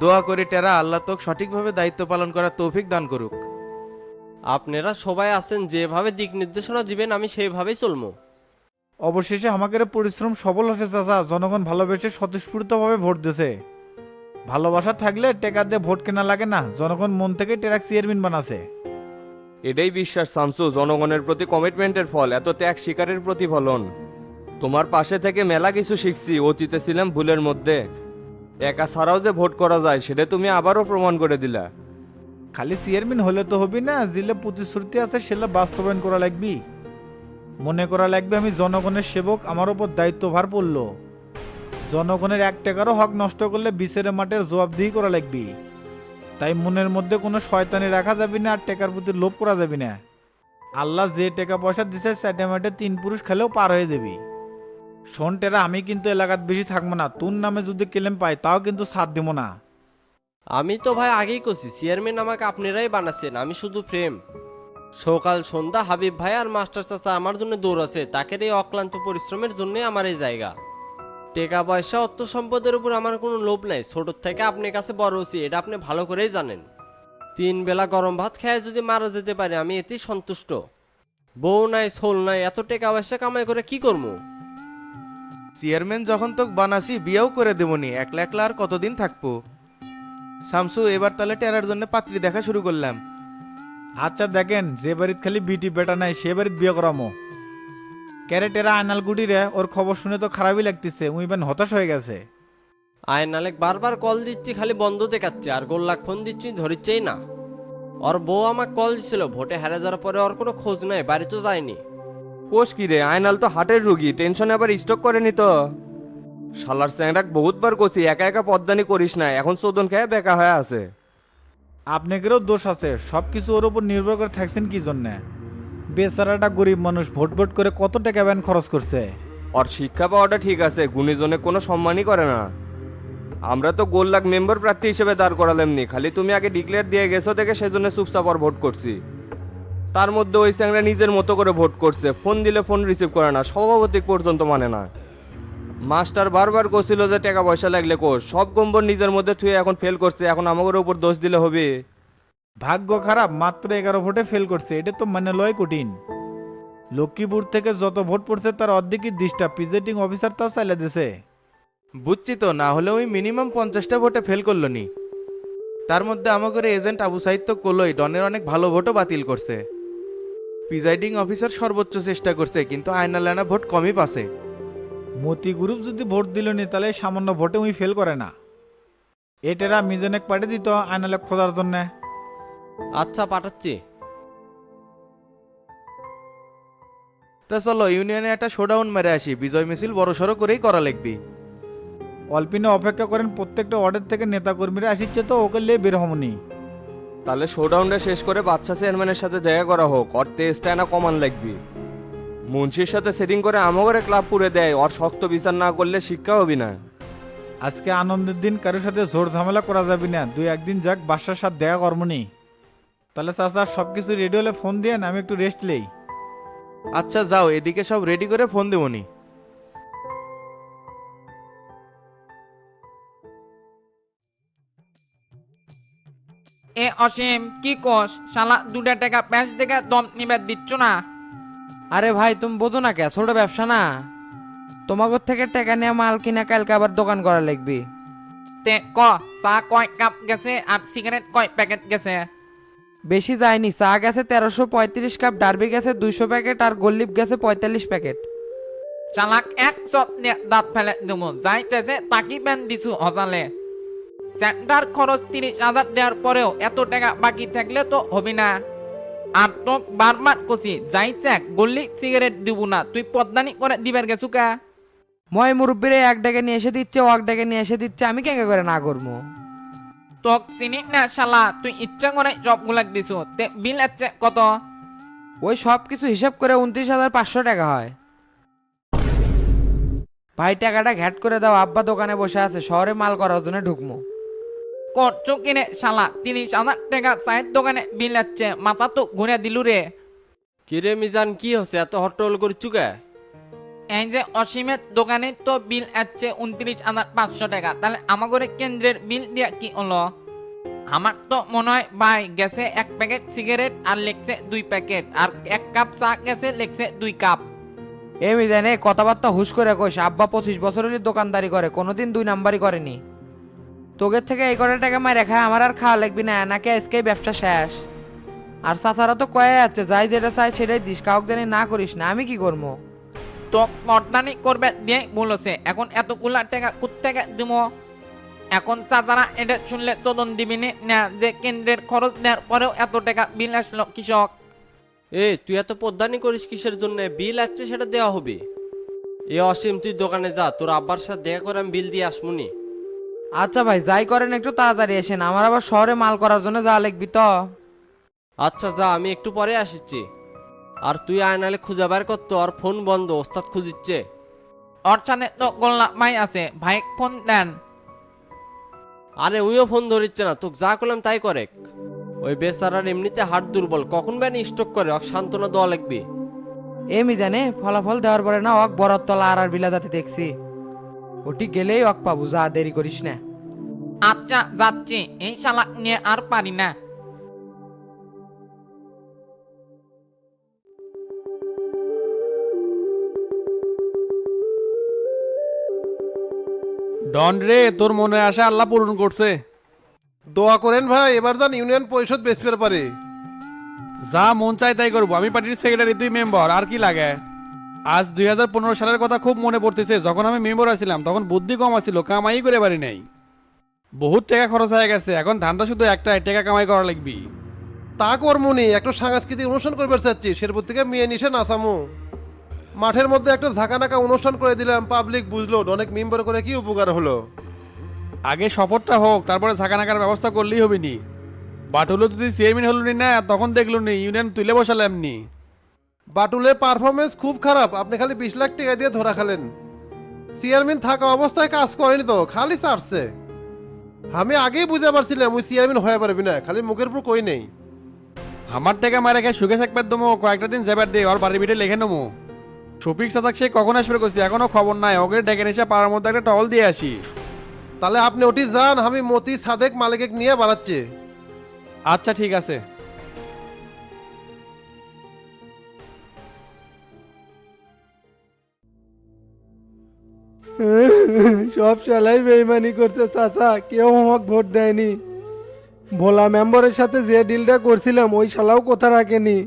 দোয়া করে টেরা আল্লাহ তোক সঠিকভাবে দায়িত্ব পালন করার তৌফিক দান করুক। আপনারা সবাই আছেন যেভাবে দিক নির্দেশনা দিবেন আমি সেইভাবেই চলবো। অবশেষে আমাদের পরিশ্রম সফল হচ্ছে চাচা। জনগণ ভালোবেসে স্বতঃস্ফূর্তভাবে ভোট দিছে ভালোবাসা থাকলে টেকা দিয়ে ভোট কেনা লাগে না। জনগণ মন থেকে টেরাক চেয়ারম্যান বানাছে এটাই বিশ্বাস শামসু জনগণের প্রতি কমিটমেন্টের ফল এত ত্যাগ শিকারের প্রতিফলন। তোমার পাশে থেকে মেলা কিছু শিখছি অতীতে ছিলাম ভুলের মধ্যে। একা ছাড়াও যে ভোট করা যায়, সেটা তুমি আবারও প্রমাণ করে দিলা। খালি চেয়ারম্যান হলে তো হবি না জিলে প্রতিশ্রুতি আছে সেটা বাস্তবায়ন করা লাগবি। মনে করা লাগবে আমি জনগণের সেবক, আমার ওপর দায়িত্বভার পড়ল। জনগণের এক টাকারও হক নষ্ট করলে বিচারের মাঠের জবাবদিহি করা লাগবি। তাই মনের মধ্যে কোনো শয়তানি রাখা যাবে না, আর টাকার প্রতি লোভ করা যাবে না। আল্লাহ যে টাকা পয়সা দিছে মাঠে তিন পুরুষ খেলেও পার হয়ে যাবি। শোন টেরা, আমি কিন্তু এলাকাত বেশি থাকব না। তোর নামে যদি কেলেম পাই, তাও কিন্তু সাথ দিব না। আমি তো ভাই আগেই কছি চেয়ারম্যান আমাকে আপনারাই বানাচ্ছেন আমি শুধু প্রেম। সকাল সন্ধ্যা হাবিব ভাই আর মাস্টার চাচা আমার জন্য দৌড়াছে তাকের এই অক্লান্ত পরিশ্রমের জন্য আমার এই জায়গা। টাকা পয়সা, অর্থ সম্পদের উপর আমার কোনো লোভ নাই, ছোট থেকে আপনার কাছে বড় হচ্ছি এটা আপনি ভালো করেই জানেন। তিন বেলা গরম ভাত খেয়ে যদি মারা যেতে পারে, আমি এতেই সন্তুষ্ট। বউ নাই সোল নাই, এত টাকা পয়সা কামাই করে কি করব? চেয়ারম্যান যখন তোক বানাসি বিয়েও করে দেবনি। একলা একলা আর কতদিন থাকব? শামসু এবার তাহলে টেরার জন্য পাত্রী দেখা শুরু করলাম। আচ্ছা দেখেন যে বাড়িত খালি বিটি বেটা নাই সে বাড়িত বিয়ে করামো। ক্যারেটেরা আয়নাল গুটি রে ওর খবর শুনে তো খারাপই লাগতেছে উই বেন হতাশ হয়ে গেছে। আয়নালেক বারবার কল দিচ্ছি খালি বন্ধ দেখাচ্ছে আর গোল্লাক ফোন দিচ্ছি ধরিচ্ছেই না। ওর বউ আমাকে কল দিছিল ভোটে হেরে যাওয়ার পরে ওর কোনো খোঁজ নাই বাড়ি তো যায়নি। কোষ কি রে? আয়নাল তো হাটের রুগী টেনশনে আবার স্টক করেনি তো। শালার স্যাংরাক বহুতবার করছি একা একা পদ্মানি করিস না এখন চোদন খেয়ে বেকা হয়ে আছে। আপনাদেরও দোষ আছে সব কিছু ওর উপর নির্ভর করে থাকছেন কি জন্যে? বেচারাটা গরিব মানুষ ভোট ভোট করে কত টাকা ব্যান খরচ করছে? ওর শিক্ষা পাওয়াটা ঠিক আছে গুণীজনে কোনো সম্মানই করে না। আমরা তো গোল লাখ মেম্বার প্রার্থী হিসেবে দাঁড় করালামনি খালি তুমি আগে ডিক্লেয়ার দিয়ে গেছো থেকে সেজন্য চুপচাপ আর ভোট করছি। তার মধ্যে ওই স্যাংরা নিজের মতো করে ভোট করছে। ফোন দিলে ফোন রিসিভ করে না সভাপতি পর্যন্ত মানে না। মাস্টার বারবার করছিল যে টাকা পয়সা লাগলে কোষ সব গম্বর নিজের মধ্যে থুয়ে এখন ফেল করছে এখন আমাদের উপর দোষ দিলে হবে। ভাগ্য খারাপ মাত্র এগারো ভোটে ফেল করছে এটা তো মানে লয় কঠিন। লক্ষ্মীপুর থেকে যত ভোট পড়ছে তার অর্ধেকই দিশটা প্রিজাইডিং অফিসার তাও চাইলে দিছে। বুঝছি তো না হলে ওই মিনিমাম পঞ্চাশটা ভোটে ফেল করল নি। তার মধ্যে আমাকে এজেন্ট আবু সাহিত্য তো কলোই ডনের অনেক ভালো ভোটও বাতিল করছে। প্রিজাইডিং অফিসার সর্বোচ্চ চেষ্টা করছে কিন্তু আয়না লানা ভোট কমই পাছে মতি গ্রুপ যদি ভোট দিল নি তাহলে সামান্য ভোটে উই ফেল করে না। এটারা মিজনেক পাঠিয়ে দিত আয়নালে খোঁজার জন্যে। আচ্ছা পাঠাচ্ছি। তা চলো ইউনিয়নে একটা শোডাউন মেরে আসি বিজয় মিছিল বড় সড়ো করেই করা লাগবি। অল্পিনে অপেক্ষা করেন প্রত্যেকটা অর্ডার থেকে নেতাকর্মীরা আসিচ্ছে তো ওকে লিয়ে বের হমনি। তাহলে শোডাউনটা শেষ করে বাচ্চা চেয়ারম্যানের সাথে দেখা করা হোক ওর তেজটা না কমান লাগবি। মুন্সির সাথে সেটিং করে আমাগরে ক্লাব পুরে দেয় ওর শক্ত বিচার না করলে শিক্ষা হবি না। আজকে আনন্দের দিন কারোর সাথে জোর ঝামেলা করা যাবে না দুই একদিন যাক বাসার সাথে দেখা কর্মনি তাহলে চাচা সব কিছু রেডি হলে ফোন দিয়ে আমি একটু রেস্ট নেই। আচ্ছা যাও এদিকে সব রেডি করে ফোন দেবনি এ অসীম কি কোষ? শালা দুটা টাকা প্যাঁচ দেখে দম নিবার দিচ্ছ না? আরে ভাই তুমি বোঝো না কে? ছোট ব্যবসা না? তোমাকে থেকে টাকা নিয়ে মাল কিনা কালকে আবার দোকান করা লাগবে। তে ক? চা কয় কাপ গেছে আর সিগারেট কয় প্যাকেট গেছে? বেশি যায়নি। চা গেছে তেরোশো পঁয়ত্রিশ কাপ ডার্বি গেছে দুইশো প্যাকেট আর গোল্লিপ গেছে পঁয়তাল্লিশ প্যাকেট। চালাক এক নিয়ে দাঁত ফেলে দেবো। যাইতেছে তাকি ব্যান দিছু হজালে সেন্টার খরচ তিরিশ হাজার দেওয়ার পরেও এত টাকা বাকি থাকলে তো হবে না। আর তো বারবার কছি যাইতে গল্লি সিগারেট দিব না। তুই পদ্মানি করে দিবার গেছু কা? মই মুরব্বীরে এক ডেকে নিয়ে এসে দিচ্ছে এক ডেকে নিয়ে এসে দিচ্ছে আমি কেঙ্গে করে না করব তোক চিনি না শালা তুই ইচ্ছা করে সবগুলাক দিছো তে বিল আছে কত? ওই সব কিছু হিসাব করে উনত্রিশ হাজার পাঁচশো টাকা হয়। ভাই টাকাটা ঘ্যাট করে দাও আব্বা দোকানে বসে আছে শহরে মাল করার জন্য ঢুকমো। করছ কিনে শালা তিরিশ হাজার টাকা চায়ের দোকানে বিল আছে মাথা তো ঘুরে দিলু রে কিরে মিজান কি হচ্ছে এত হট্টগোল করছু কে? এই যে অসীমের দোকানে তো বিল আসছে উনত্রিশ হাজার পাঁচশো টাকা। তাহলে আমাগরে কেন্দ্রের বিল দিয়া কি হলো? আমার তো মনে হয় ভাই গেছে এক প্যাকেট সিগারেট আর লেখছে দুই প্যাকেট আর এক কাপ চা গেছে লেখছে দুই কাপ। এ মিজান মিজানে কথাবার্তা হুশ করে কইস আব্বা পঁচিশ বছরের দোকানদারি করে কোনোদিন দুই নাম্বারই করেনি তোগের থেকে এই কটা টাকা মাই রেখা আমার আর খাওয়া লাগবি না নাকি আজকেই ব্যবসা শেষ? আর চাচারা তো কয়ে যাচ্ছে যাই যেটা চাই সেটাই দিস কাউকে জানি না করিস না আমি কি করব তো মর্দানি করবে দিয়ে বলেছে এখন এতগুলা টাকা কোথেকে দিব এখন চাচারা এটা শুনলে তদন্ত দিবি না যে কেন্দ্রের খরচ দেওয়ার পরেও এত টাকা বিল আসলো কৃষক? এ তুই এত পদ্মানি করিস কিসের জন্য? বিল আসছে সেটা দেওয়া হবে। এ অসীম তুই দোকানে যা তোর আব্বার সাথে দেখা করে আমি বিল দিয়ে আসমুনি আচ্ছা ভাই যাই করেন একটু তাড়াতাড়ি এসেন আমার আবার শহরে মাল করার জন্য যাওয়া লাগবি তো। আচ্ছা যা আমি একটু পরে আসছি আর তুই আয়নালে খুঁজে বার করতো আর ফোন বন্ধ ওস্তাদ খুঁজিচ্ছে। সাথে তো গোল্লা ভাই আছে ভাই ফোন দেন। আরে উইও ফোন ধরিচ্ছে না তোকে যা করলাম তাই করে। ওই বেচারার এমনিতে হাট দুর্বল কখন ব্যানি স্টক করে অক সান্ত্বনা দেওয়া লাগবে। এ মিজানে ফলাফল দেওয়ার পরে না অক বরত তলা আর আর বিলাদাতে দেখছি। ওটি গেলেই অক পাবো যা দেরি করিস না। আচ্ছা যাচ্ছি। এই শালাক নিয়ে আর পারি না। ডন রে তোর মনে আশা আল্লাহ পূরণ করছে। দোয়া করেন ভাই এবার যান ইউনিয়ন পরিষদ বেসপের পারে। যা মন চাই তাই করব। আমি পার্টির সেক্রেটারি তুই মেম্বার আর কি লাগে? আজ দুই হাজার পনেরো সালের কথা খুব মনে পড়তেছে। যখন আমি মেম্বার আছিলাম তখন বুদ্ধি কম আছিল কামাই করে পারি নাই। বহুত টাকা খরচ হয়ে গেছে এখন ধান্দা শুধু একটা টাকা কামাই করা লাগবি। তা কর্মনি একটু সাংস্কৃতিক অনুষ্ঠান করবার চাচ্ছি শেরপুর থেকে মেয়ে নিশে নাচামু। মাঠের মধ্যে একটা ঝাঁকানাকা অনুষ্ঠান করে দিলাম পাবলিক বুঝলো অনেক মেম্বার করে কি উপকার হলো। আগে শপথটা হোক তারপরে থাকানাকার ব্যবস্থা করলেই হবে নি বাটুলো যদি চেয়ারম্যান হলো না তখন দেখল নি ইউনিয়ন তুলে বসালাম নি। বাটুলের পারফরমেন্স খুব খারাপ। আপনি খালি বিশ লাখ টাকা দিয়ে ধরা খালেন। চেয়ারম্যান থাকা অবস্থায় কাজ করেনি তো খালি চাটছে আমি আগেই বুঝতে পারছিলাম ওই চেয়ারম্যান হয়ে পারবি না খালি মুখের উপর কই নেই। আমার টাকা মারে খেয়ে সুখে থাকবে দমো কয়েকটা দিন যাবার দে ওর বাড়ি বিটে লেখে নেব। শফিক সাদাক সে কখন আসবে করছি এখনও খবর নাই ওকে ডেকে এসে পাড়ার মধ্যে একটা টল দিয়ে আসি। তাহলে আপনি ওটি যান আমি মতি সাদেক মালিক নিয়ে বাড়াচ্ছি। আচ্ছা ঠিক আছে। সব শালাই বেইমানি করছে চাচা কেউ আমাকে ভোট দেয়নি। ভোলা মেম্বারের সাথে যে ডিলটা করছিলাম ওই শালাও কথা রাখেনি।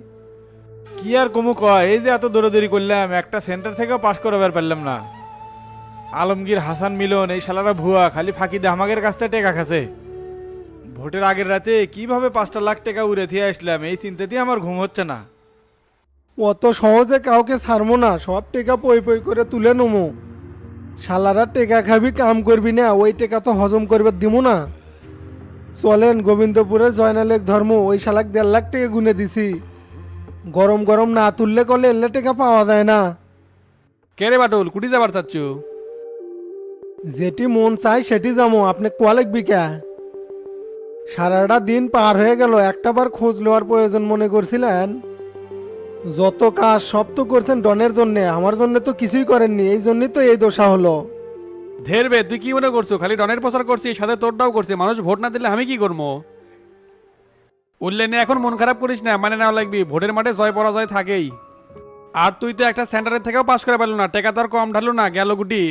কি আর কমু কয়? এই যে এত দৌড়াদৌড়ি করলাম একটা সেন্টার থেকেও পাশ করাবার পারলাম না। আলমগীর হাসান মিলন এই শালারা ভুয়া খালি ফাঁকি দিয়ে আমাদের কাছ থেকে টেকা খাসে ভোটের আগের রাতে কীভাবে পাঁচটা লাখ টাকা উড়ে থিয়ে আসলাম এই চিন্তাতেই আমার ঘুম হচ্ছে না। অত সহজে কাউকে ছাড়বো না সব টেকা পই পই করে তুলে নমো শালারা টেকা খাবি কাম করবি না ওই টেকা তো হজম করবে দিমু না। চলেন গোবিন্দপুরে জয়নালেক ধর্ম ওই শালাক দেড় লাখ টাকা গুনে দিছি। গরম গরম না তুললে কলে এলে টেকা পাওয়া যায় না। কে রে বাটুল কুটি যাবার চাচ্ছু? যেটি মন চাই সেটি যাব আপনি কোয়া লিখবি কে? সারাটা দিন পার হয়ে গেল একটাবার খোঁজ নেওয়ার প্রয়োজন মনে করছিলেন? যত কাজ সব তো করছেন ডনের জন্য, আমার জন্য তো কিছুই করেননি, এই জন্যই তো এই দশা হলো। ধেরবে তুই কি মনে করছ? খালি ডনের প্রচার করছিস, সাথে তোরটাও করছি মানুষ ভোট না দিলে আমি কি করব? উল্লেনে, এখন মন খারাপ করিস না মানে নেওয়া লাগবি, ভোটের মাঠে জয় পরাজয় থাকেই। আর তুই তো একটা সেন্টারের থেকেও পাস করে পারল না, টাকা তো আর কম ঢালো না, গেল গুটি।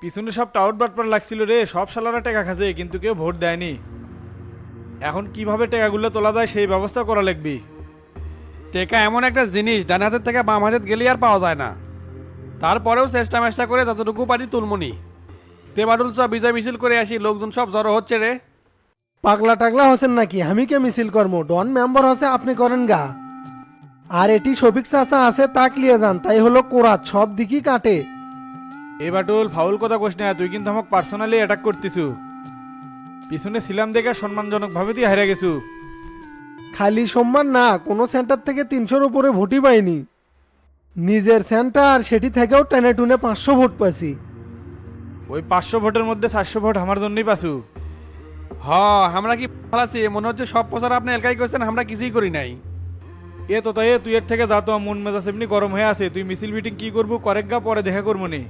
পিছনে সব টাউট বাটপার লাগছিল রে, সব শালারা টাকা খাসে কিন্তু কেউ ভোট দেয়নি। এখন কীভাবে টাকাগুলো তোলা যায়, সেই ব্যবস্থা করা লাগবি। টেকা এমন একটা জিনিস ডান হাতের থেকে বাম হাতের গেলে আর পাওয়া যায় না। তারপরেও চেষ্টা মেষ্টা করে যতটুকু পারি তুলমনি। তে বাডুল সব বিজয় মিছিল করে আসি লোকজন সব জড়ো হচ্ছে রে। পাগলা টাগলা হচ্ছেন নাকি? আমি কে মিছিল কর্ম? ডন মেম্বার হচ্ছে আপনি করেন গা। আর এটি শফিক চাচা আছে তাক লিয়ে যান। তাই হলো কোরাত সব দিকই কাটে। এ বাটুল ফাউল কথা কোস না তুই কিন্তু আমাকে পার্সোনালি অ্যাটাক করতেছু। পিছনে ছিলাম দেখে সম্মানজনকভাবে তুই হারিয়ে গেছু। খালি সম্মান না কোনো সেন্টার থেকে তিনশোর উপরে ভোটই পাইনি। নিজের সেন্টার সেটি থেকেও টেনে টুনে পাঁচশো ভোট পাইছি। ওই পাঁচশো ভোটের মধ্যে চারশো ভোট আমার জন্যই পাছু হ আমরা কি ফালাছি মনে হচ্ছে সব প্রচার আপনি এলাকায় করছেন আমরা কিছুই করি নাই। এ তো তাই তুই এর থেকে যা তো মন মেজাজ এমনি গরম হয়ে আছে। তুই মিছিল মিটিং কি করব করেক পরে দেখা করব নি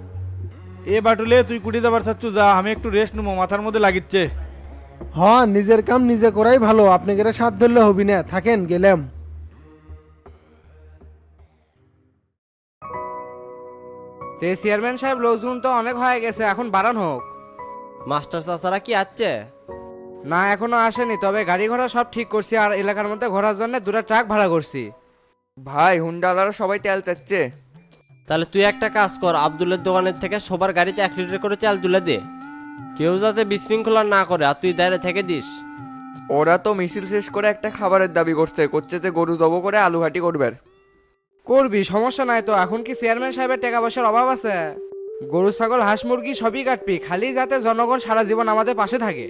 এ বাটুলে তুই কুটি যাবার চাচ্ছু যা আমি একটু রেস্ট নেব মাথার মধ্যে লাগিচ্ছে। হ নিজের কাম নিজে করাই ভালো। আপনি গেলে সাথ ধরলে হবি না। থাকেন গেলাম। তে চেয়ারম্যান সাহেব লোকজন তো অনেক হয়ে গেছে এখন বাড়ান হোক। মাস্টার চাচারা কি আছে না এখনও আসেনি তবে গাড়ি ঘোড়া সব ঠিক করছি আর এলাকার মধ্যে ঘোরার জন্য দুটা ট্রাক ভাড়া করছি। ভাই হুন্ডালারা সবাই তেল চাচ্ছে। তাহলে তুই একটা কাজ কর আব্দুলের দোকানের থেকে সবার গাড়িতে এক লিটার করে তেল তুলে দে। কেউ যাতে বিশৃঙ্খলা না করে আর তুই দাঁড়িয়ে থেকে দিস। ওরা তো মিছিল শেষ করে একটা খাবারের দাবি করছে করছে যে গরু জব করে আলু ঘাটি করবে করবি সমস্যা নাই তো এখন কি চেয়ারম্যান সাহেবের টাকা পয়সার অভাব আছে? গরু ছাগল হাঁস মুরগি সবই কাটবি খালি যাতে জনগণ সারা জীবন আমাদের পাশে থাকে।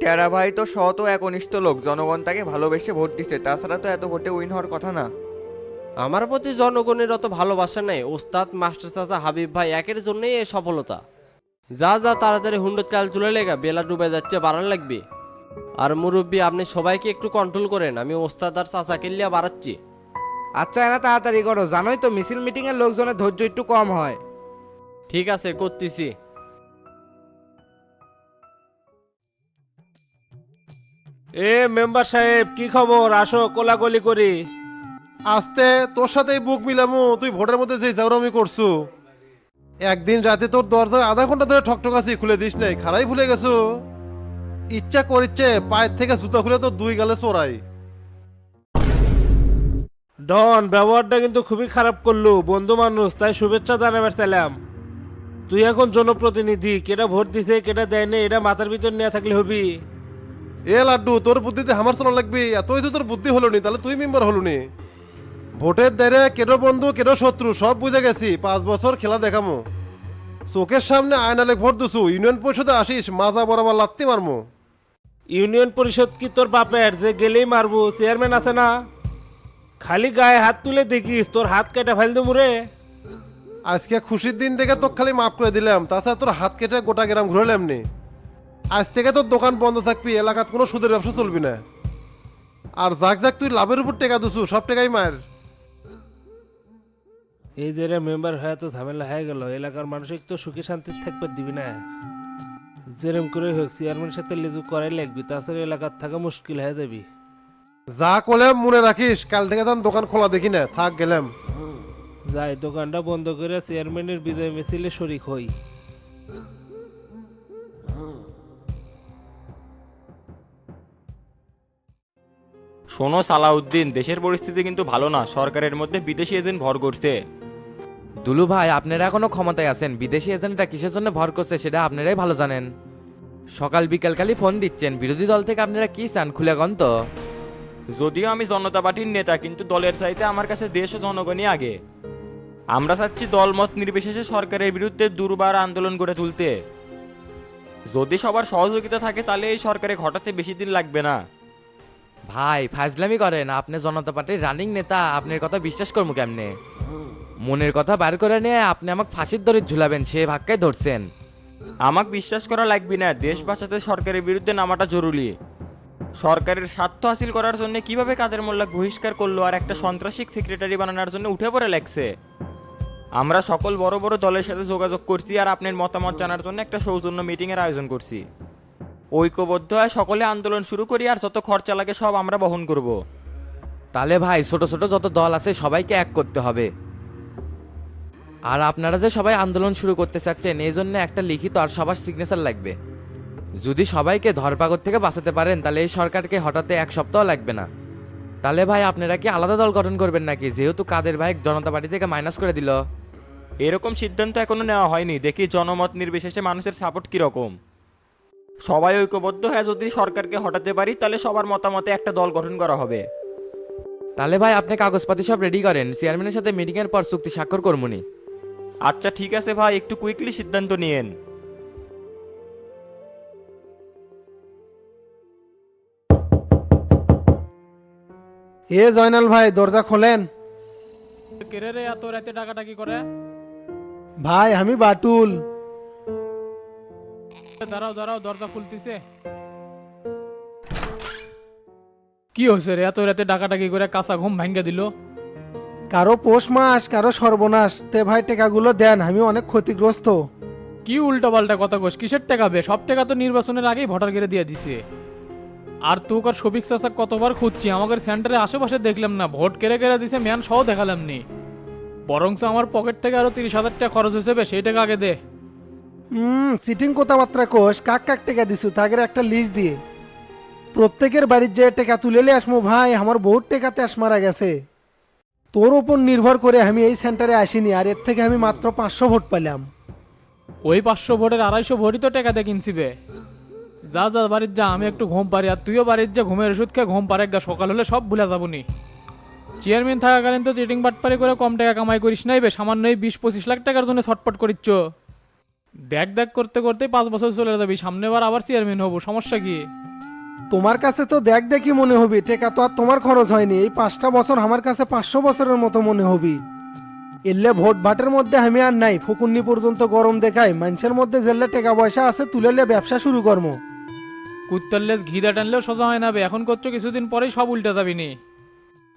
টেরা ভাই তো সৎ ও একনিষ্ঠ লোক জনগণ তাকে ভালোবেসে ভোট দিচ্ছে তাছাড়া তো এত ভোটে উইন হওয়ার কথা না। আমার প্রতি জনগণের অত ভালোবাসা নেই ওস্তাদ মাস্টার চাচা হাবিব ভাই একের জন্যই এই সফলতা। যা যা তাড়াতাড়ি হুন্ডো চাল তুলে লেগা বেলা ডুবে যাচ্ছে বাড়ান লাগবে। আর মুরব্বী আপনি সবাইকে একটু কন্ট্রোল করেন আমি ওস্তাদ আর চাচা কিল্লিয়া বাড়াচ্ছি। আচ্ছা এনা তাড়াতাড়ি করো জানোই তো মিছিল মিটিং এর লোকজনের ধৈর্য একটু কম হয়। ঠিক আছে করতেছি। এ মেম্বার সাহেব কি খবর? আসো কোলাকলি করি। আস্তে তোর সাথেই বুক মিলামু তুই ভোটের মধ্যে যে জাউরামি করছু। একদিন রাতে তোর দরজা আধা ঘণ্টা ধরে ঠকঠকাছি খুলে দিস নাই খারাই ভুলে গেছো? ইচ্ছা করিচ্ছে পায়ের থেকে জুতা খুলে তোর দুই গালে চোরাই। ডন ব্যবহারটা কিন্তু খুবই খারাপ করল বন্ধু মানুষ তাই শুভেচ্ছা জানাবার চাইলাম। তুই এখন জনপ্রতিনিধি কেটা ভোট দিছে কেটা দেয়নি এটা মাথার ভিতর নিয়ে থাকলে হবি। এ লাড্ডু তোর বুদ্ধিতে হামার শোনা লাগবি এতই তো তোর বুদ্ধি হলো নি তাহলে তুই মেম্বার হলো নি ভোটের দেরে কেটো বন্ধু কেটো শত্রু সব বুঝে গেছি। পাঁচ বছর খেলা দেখামো। চোখের সামনে আয়নালে ভোট দিছু। ইউনিয়ন পরিষদে আসিস মাজা বরাবর লাত্তি মারমো। ইউনিয়ন পরিষদ কি তোর বাপের? যে গেলেই মারবো। চেয়ারম্যান আছে না? খালি গায়ে হাত তুলে দেখিস তোর হাত কেটে ফেল দেবো রে। আজকে খুশির দিন থেকে তোর খালি মাফ করে দিলাম। তাছাড়া তোর হাত কেটে গোটা গ্রাম ঘুরালাম নি। আজ থেকে তোর দোকান বন্ধ থাকবি এলাকাত কোনো সুদের ব্যবসা চলবি না। আর যাক যাক তুই লাভের উপর টেকা দিছু সব টেকাই মায়ের এই যে মেম্বার হয়ে তো ঝামেলা হয়ে গেল এলাকার মানুষ একটু সুখী শান্তি থাকবে দিবি না। যেরম করে হোক চেয়ারম্যানের সাথে লিজু করাই লাগবি তাছাড়া এলাকার থাকা মুশকিল হয়ে যাবি। যা কলেম মনে রাখিস কাল থেকে তার দোকান খোলা দেখি না থাক গেলাম। যাই দোকানটা বন্ধ করে চেয়ারম্যানের বিজয় মিছিলে শরিক হই। শোনো সালাউদ্দিন দেশের পরিস্থিতি কিন্তু ভালো না সরকারের মধ্যে বিদেশি এজেন্ট ভর করছে। দুলু ভাই আপনারা এখনও ক্ষমতায় আছেন। বিদেশি এজেন্টরা কিসের জন্য ভর করছে সেটা আপনারাই ভালো জানেন। সকাল বিকাল খালি ফোন দিচ্ছেন বিরোধী দল থেকে আপনারা কি চান খুলে গন তো? যদিও আমি জনতা পার্টির নেতা কিন্তু দলের চাইতে আমার কাছে দেশ ও জনগণই আগে। আমরা চাচ্ছি দলমত নির্বিশেষে সরকারের বিরুদ্ধে দুর্বার আন্দোলন গড়ে তুলতে। যদি সবার সহযোগিতা থাকে তাহলে এই সরকারে ঘটাতে বেশি দিন লাগবে না। ভাই ফাজলামি করেন। আপনি জনতা পার্টির রানিং নেতা আপনার কথা বিশ্বাস করব কেমনে? মনের কথা বার করে নিয়ে আপনি আমাকে ফাঁসির দড়ি ঝুলাবেন সে ভাক্কায় ধরছেন। আমাকে বিশ্বাস করা লাগবে না দেশ বাঁচাতে সরকারের বিরুদ্ধে নামাটা জরুরি। সরকারের স্বার্থ হাসিল করার জন্য কীভাবে কাদের মোল্লা বহিষ্কার করল আর একটা সন্ত্রাসী সেক্রেটারি বানানোর জন্য উঠে পড়ে লাগছে? আমরা সকল বড় বড় দলের সাথে যোগাযোগ করছি আর আপনার মতামত জানার জন্য একটা সৌজন্য মিটিংয়ের আয়োজন করছি। ঐক্যবদ্ধ হয়ে সকলে আন্দোলন শুরু করি আর যত খরচা লাগে সব আমরা বহন করব। তাহলে ভাই ছোট ছোট যত দল আছে সবাইকে এক করতে হবে। আর আপনারা যে সবাই আন্দোলন শুরু করতে চাচ্ছেন এই জন্য একটা লিখিত আর সবার সিগনেচার লাগবে। যদি সবাইকে ধরপাকড় থেকে বাঁচাতে পারেন তাহলে এই সরকারকে হঠাতে এক সপ্তাহ লাগবে না। তাহলে ভাই আপনারা কি আলাদা দল গঠন করবেন নাকি? যেহেতু কাদের ভাই জনতা পার্টি থেকে মাইনাস করে দিল। এরকম সিদ্ধান্ত এখনও নেওয়া হয়নি। দেখি জনমত নির্বিশেষে মানুষের সাপোর্ট কীরকম। সবাই ঐক্যবদ্ধ হয়ে যদি সরকারকে হটাতে পারি তাহলে সবার মতামতে একটা দল গঠন করা হবে। তাহলে ভাই আপনি কাগজপাতি সব রেডি করেন। চেয়ারম্যানের সাথে মিটিংয়ের পর চুক্তি স্বাক্ষর করবনি আচ্ছা ঠিক আছে ভাই একটু কুইকলি সিদ্ধান্ত নিয়েন। এ জয়নাল ভাই দরজা খোলেন। কেরে রে এত রাতে ডাকাডাকি করে? ভাই আমি বাটুল দাঁড়াও দাঁড়াও দরজা খুলতেছে। কি হয়েছে রে এত রাতে ডাকাটাকি করে কাঁচা ঘুম ভাঙ্গে দিল? কারও পৌষ মাস কারও সর্বনাশ। তে ভাই টেকাগুলো দেন আমি অনেক ক্ষতিগ্রস্ত। কি উল্টা পাল্টা কথা কোস কিসের টাকা বে? সব টাকা তো নির্বাচনের আগেই ভোটার গেড়ে দিয়ে দিছে। আর তুক আর সবিক চাচা কতবার খুঁজছি আমাদের সেন্টারে আশেপাশে দেখলাম না। ভোট কেড়ে কেড়ে দিছে ম্যান সহ দেখালাম নি। বরংস আমার পকেট থেকে আরও তিরিশ হাজার টাকা খরচ হয়েছে বে সেই টাকা আগে দে। হুম সিটিং কথাবার্তা কোষ কাক কাক টেকা দিছু? তাগের একটা লিস্ট দিয়ে। প্রত্যেকের বাড়ির যে টেকা তুলে আসমু ভাই আমার বহুত টেকাতে আস মারা গেছে। তোর ওপর নির্ভর করে আমি এই সেন্টারে আসিনি, আর এর থেকে আমি মাত্র পাঁচশো ভোট পেলাম ওই পাঁচশো ভোটের আড়াইশো ভোটই তো টাকা দিয়ে কিনছি বে যা যা, বাড়ির যা, আমি একটু ঘুম পারি আর তুইও বাড়ির যা, ঘুমের ওষুধ খেয়ে ঘুম পারে গা, সকাল হলে সব ভুলে যাব নি চেয়ারম্যান থাকাকালীন তো চিটিং বাটপারি করে কম টাকা কামাই করিস নাই বে, সামান্য এই বিশ পঁচিশ লাখ টাকার জন্য ছটপট করিচ্ছ। দেখ দেখ, করতে, করতেই পাঁচ বছর চলে যাবি সামনে বার আবার চেয়ারম্যান হব, সমস্যা কি? তোমার কাছে তো দেখ দেখি মনে হবি টেকা তো আর তোমার খরচ হয়নি। এই পাঁচটা বছর আমার কাছে পাঁচশো বছরের মতো মনে হবি। এলে ভোট ভাটের মধ্যে আমি আর নাই ফুকুন্নি পর্যন্ত গরম দেখাই। মানুষের মধ্যে জেলে টাকা পয়সা আছে তুলেলে ব্যবসা শুরু করব কুত্তার লেজ ঘিদা টানলেও সোজা হয় না বে এখন করছ কিছুদিন পরেই সব উল্টে যাবি নি।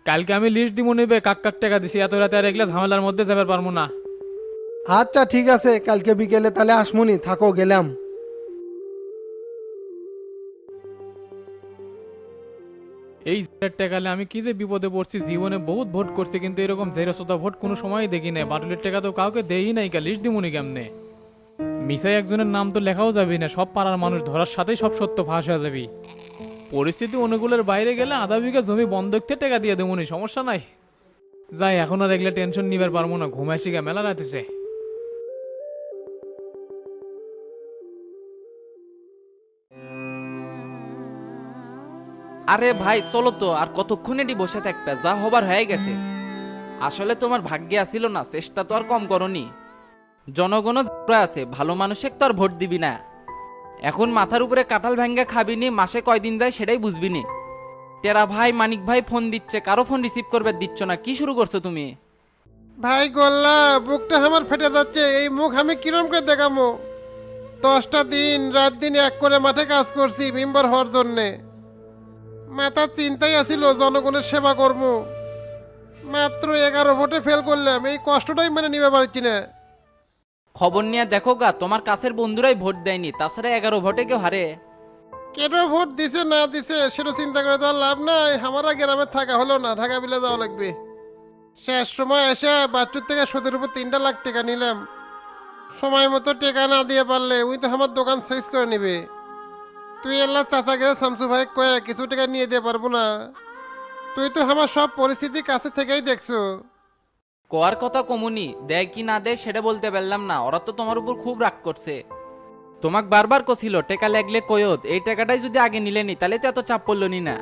কালকে আমি লিস্ট দিব নিবে কাক কাক টাকা দিছি এত রাতে আর এগুলো ঝামেলার মধ্যে যাবে পারব না। আচ্ছা ঠিক আছে কালকে বিকেলে তাহলে আসমনি থাকো গেলাম। এই টাকালে আমি কি যে বিপদে পড়ছি, জীবনে বহুত ভোট করছি, কিন্তু এরকম জেরসতা ভোট কোনো সময় দেখি নাই। বাটুলের টাকা তো কাউকে দেই নাই কা, লিস্ট দিমুনি কেমনে? মিসাই একজনের নাম তো লেখাও যাবি না, সব পাড়ার মানুষ ধরার সাথেই সব সত্য ফাঁস হয়ে যাবি। পরিস্থিতি অনুকূলের বাইরে গেলে আধা বিঘা জমি বন্ধক থেকে টাকা দিয়ে দেবুনি সমস্যা নাই। যাই, এখন আর এগুলা টেনশন নিবার পারব না ঘুমাইছি গা মেলা রাতেছে আরে ভাই, চলো তো, আর কতক্ষণ এটি বসে থাকবে? যা হবার হয়ে গেছে। আসলে তোমার ভাগ্যে আসিল না, চেষ্টা তো আর কম করনি। জনগণও আছে, ভালো মানুষের তো আর ভোট দিবি না। এখন মাথার উপরে কাঁঠাল ভেঙ্গা খাবিনি মাসে কয়দিন যায় সেটাই বুঝবি নি। টেরা ভাই, মানিক ভাই ফোন দিচ্ছে, কারও ফোন রিসিভ করবে, দিচ্ছ না, কি শুরু করছ তুমি? ভাই গোল্লা, বুকটা আমার ফেটে যাচ্ছে, এই মুখ আমি কিরম করে দেখামো? দশটা দিন, রাত দিন এক করে মাঠে কাজ করছি মেম্বার হওয়ার জন্যে। মাথার চিন্তাই আসিল জনগণের সেবা কর্ম। মাত্র এগারো ভোটে ফেল করলাম এই কষ্টটাই মানে নিবে পারছি না। খবর নিয়ে দেখো গা তোমার কাছের বন্ধুরাই ভোট দেয়নি তাছাড়া এগারো ভোটে কেউ হারে। কেন ভোট দিছে না দিছে সেটা চিন্তা করে তো আর লাভ নাই। আমারা গ্রামে থাকা হলো না ঢাকা বিলে যাওয়া লাগবে। শেষ সময় এসে বাচ্চুর থেকে সুদের উপর তিনটা লাখ টাকা নিলাম। সময় মতো টাকা না দিয়ে পারলে উই তো আমার দোকান শেষ করে নিবে। তুই এল্লা চাচা গেলে শামসু ভাই কয়ে কিছু টাকা নিয়ে দিয়ে পারব না। তুই তো আমার সব পরিস্থিতি কাছে থেকেই দেখছ। কোয়ার কথা কমুনি দেয় কি না দেয় সেটা বলতে পারলাম না ওরা তো তোমার উপর খুব রাগ করছে। তোমাক বারবার কছিল টেকা লাগলে কয়ত এই টাকাটাই যদি আগে নিলে নি তাহলে তো এত চাপ পড়ল নি। না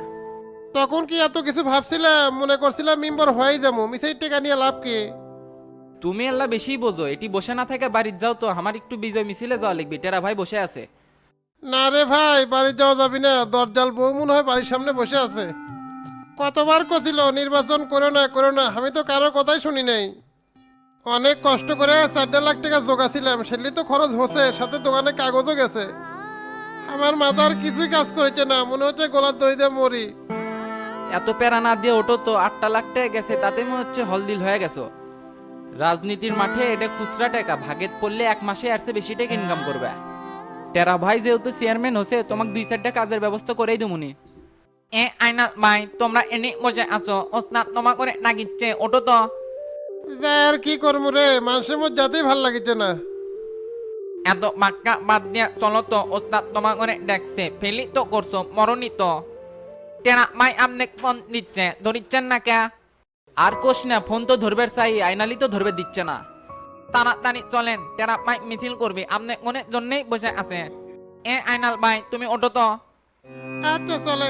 তখন কি এত কিছু ভাবছিলাম মনে করছিলাম মেম্বার হয়ে যাব মিসাই টাকা নিয়ে লাভ কি? তুমি আল্লাহ বেশি বোঝো এটি বসে না থাকে বাড়ির যাও তো আমার একটু বিজয় মিছিলে যাওয়া লিখবি টেরা ভাই বসে আছে। না রে ভাই, বাড়ি যাওয়া যাবি না। দরজাল বউ মনে হয় বাড়ির সামনে বসে আছে। কতবার কছিল নির্বাচন করো না করো না। আমি তো কারও কথাই শুনি নাই। অনেক কষ্ট করে চার দেড় লাখ টাকা জোগাছিলাম সেগুলি তো খরচ হচ্ছে, সাথে দোকানে কাগজও গেছে। আমার মাথার কিছুই কাজ করেছে না, মনে হচ্ছে গোলার দড়িতে মরি। এত প্যারা না দিয়ে ওটো তো আটটা লাখ টাকা গেছে, তাতে মনে হচ্ছে হলদিল হয়ে গেছো। রাজনীতির মাঠে এটা খুচরা টাকা ভাগেত পড়লে এক মাসে আর বেশি টাকা ইনকাম করবে। টেরা ভাই যেহেতু চেয়ারম্যান হচ্ছে তোমাকে দুই চারটা কাজের ব্যবস্থা করেই দেবুনি এ আইনা ভাই তোমরা এনে বসে আছো। ওস্তাদ তোমা করে নাগিচ্ছে ওটো তো। আর কি করব রে মানুষের মধ্যে যাতেই ভালো লাগিছে না। এত বাক্কা বাদ দিয়া চলো তো ওস্তাদ তোমা করে দেখছে ফেলি তো করছ মরণই তো। টেরা ভাই আপনি ফোন দিচ্ছে ধরিচ্ছেন না কে? আর কোশ না ফোন তো ধরবে চাই আইনালি তো ধরবে দিচ্ছে না। তাড়াতাড়ি চলেন, টেরা ভাই মিছিল করবে, আপনি অনেক জন্যই বসে আছে। এ আইনাল ভাই, তুমি ওটো তো। আচ্ছা চলে